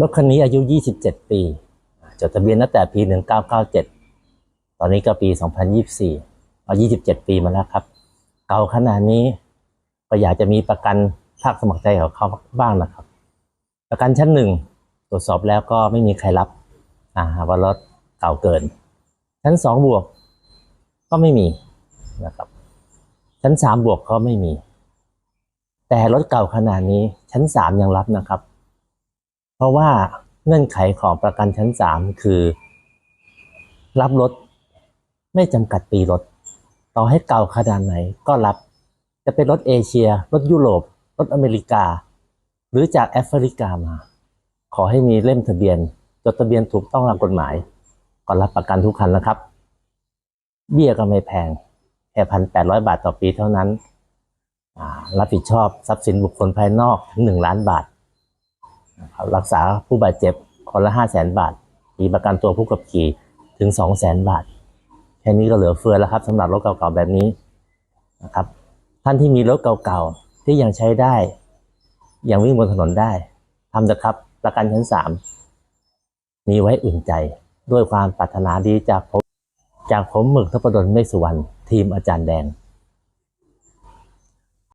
รถคันนี้อายุ 27 ปี จดทะเบียนตั้งแต่ปี 1997 ตอนนี้ก็ปี 2024 เอา 27 ปีมาแล้วครับ เก่าขนาดนี้ก็อยากจะมีประกันภาคสมัครใจของเขาบ้างนะครับ ประกันชั้นหนึ่งตรวจสอบแล้วก็ไม่มีใครรับอ่าว่ารถเก่าเกิน ชั้นสองบวกก็ไม่มีนะครับ ชั้นสามบวกก็ไม่มี แต่รถเก่าขนาดนี้ชั้นสามยังรับนะครับ เพราะว่าเงื่อนไขของประกันชั้นสามคือ รับรถไม่จำกัดปีรถ ต่อให้เก่าขนาดไหนก็รับ จะเป็นรถเอเชีย รถยุโรป รถอเมริกา หรือจากแอฟริกามา ขอให้มีเล่มทะเบียน จดทะเบียนถูกต้องตามกฎหมาย ก็รับประกันทุกคันนะครับ เบี้ยก็ไม่แพงแค่พันแปดร้อยบาทต่อปีเท่านั้น รับผิดชอบทรัพย์สินบุคคลภายนอกถึงหนึ่งล้านบาท นะครับรักษาผู้บาดเจ็บคนละห้าแสนบาท มีประกันตัวผู้ขับขี่ถึงสองแสนบาท แค่นี้ก็เหลือเฟือแล้วครับสำหรับรถเก่าๆแบบนี้นะครับ ท่านที่มีรถเก่าๆที่ยังใช้ได้ ยังวิ่งบนถนนได้ทำนะครับประกันชั้นสามมีไว้อุ่นใจด้วยความปรารถนาดีจากผมจากผมหมึกทพดลเมฆสุวรรณทีมอาจารย์แดง